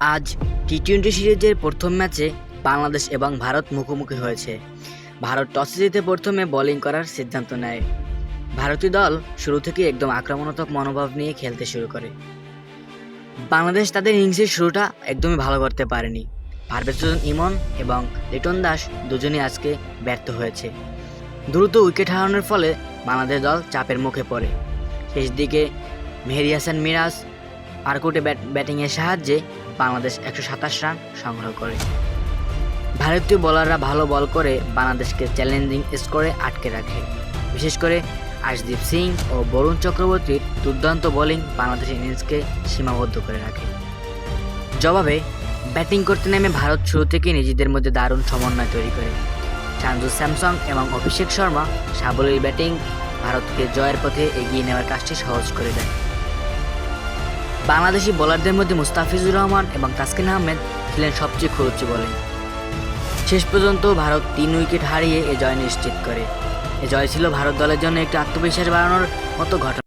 আজ T twenty সিরিজের প্রথম ম্যাচে বাংলাদেশ এবং ভারত মুখোমুখি হয়েছে। ভারত টসে জিতে প্রথমে বোলিং করার সিদ্ধান্ত নেয়। ভারতীয় দল শুরু থেকে একদম আক্রমণাত্মক মনোভাব নিয়ে খেলতে শুরু করে। বাংলাদেশ তাদের ইনিংসের শুরুটা একদমই ভালো করতে পারেনি। পারভেজ ইমন এবং লিটন দাস দুজনেই আজকে ব্যর্থ হয়েছে। দ্রুত উইকেট হারানোর ফলে বাংলাদেশ দল চাপের মুখে পড়ে। শেষ দিকে মেহেদি হাসান মিরাজ আরকুটে ব্যাট ব্যাটিংয়ের সাহায্যে বাংলাদেশ একশো সাতাশ রান সংগ্রহ করে। ভারতীয় বোলাররা ভালো বল করে বাংলাদেশকে চ্যালেঞ্জিং স্কোরে আটকে রাখে। বিশেষ করে আশদীপ সিং ও বরুণ চক্রবর্তীর দুর্দান্ত বোলিং বাংলাদেশের ইনিংসকে সীমাবদ্ধ করে রাখে। জবাবে, ব্যাটিং করতে নেমে ভারত শুরু থেকেই নিজেদের মধ্যে দারুণ সমন্বয় তৈরি করে। চান্দু স্যামসং এবং অভিষেক শর্মা সাবলীল ব্যাটিং ভারতকে জয়ের পথে এগিয়ে নেওয়ার কাজটি সহজ করে দেয়। বাংলাদেশি বোলারদের মধ্যে মুস্তাফিজুর রহমান এবং তাসকিন আহমেদ ছিলেন সবচেয়ে খরচ বলে শেষ পর্যন্ত ভারত তিন উইকেট হারিয়ে এ জয় নিশ্চিত করে। এ জয় ছিল ভারত দলের জন্য একটি আত্মবিশ্বাস বাড়ানোর মতো ঘটনা।